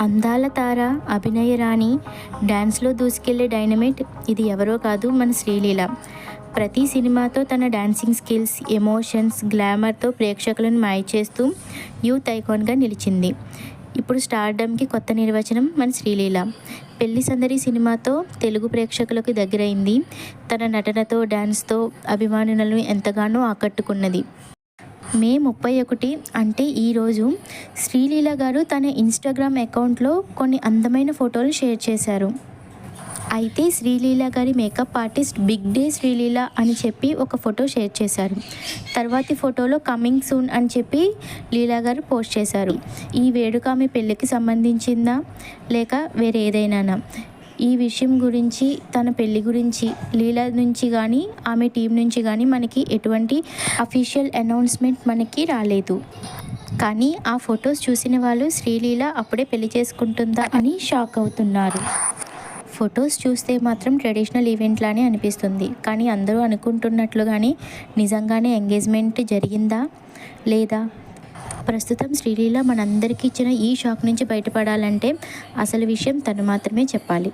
అందాల తార అభినయ రాణి డ్యాన్స్లో దూసుకెళ్ళే డైనమేట్ ఇది ఎవరో కాదు మన శ్రీలీల. ప్రతి సినిమాతో తన డాన్సింగ్ స్కిల్స్ ఎమోషన్స్ గ్లామర్తో ప్రేక్షకులను మాయ చేస్తూ యూత్ ఐకాన్గా నిలిచింది. ఇప్పుడు స్టార్డమ్కి కొత్త నిర్వచనం మన శ్రీలీల. పెళ్ళి సందడి సినిమాతో తెలుగు ప్రేక్షకులకు దగ్గరైంది. తన నటనతో డ్యాన్స్తో అభిమానులను ఎంతగానో ఆకట్టుకున్నది. మే ముప్పై ఒకటి అంటే ఈరోజు శ్రీలీల గారు తన ఇన్స్టాగ్రామ్ అకౌంట్లో కొన్ని అందమైన ఫోటోలు షేర్ చేశారు. అయితే శ్రీలీల గారి makeup artist big day Sreeleela అని చెప్పి ఒక ఫోటో షేర్ చేశారు. తర్వాతి ఫోటోలో కమింగ్ సూన్ అని చెప్పి లీలా గారు పోస్ట్ చేశారు. ఈ వేడుక ఆమె పెళ్ళికి సంబంధించిందా? లేక వేరే ఏదైనానా? ఈ విషయం గురించి తన పెళ్ళి గురించి లీలా నుంచి కానీ ఆమె టీం నుంచి కానీ మనకి ఎటువంటి అఫీషియల్ అనౌన్స్మెంట్ మనకి రాలేదు. కానీ ఆ ఫొటోస్ చూసిన వాళ్ళు శ్రీలీల అప్పుడే పెళ్ళి చేసుకుంటుందా అని షాక్ అవుతున్నారు. ఫొటోస్ చూస్తే మాత్రం ట్రెడిషనల్ ఈవెంట్ లానే అనిపిస్తుంది. కానీ అందరూ అనుకుంటున్నట్లుగానే నిజంగానే ఎంగేజ్మెంట్ జరిగిందా? లేదా? ప్రస్తుతం శ్రీలీల మనందరికీ ఇచ్చిన ఈ షాక్ నుంచి బయటపడాలంటే అసలు విషయం తను మాత్రమే చెప్పాలి.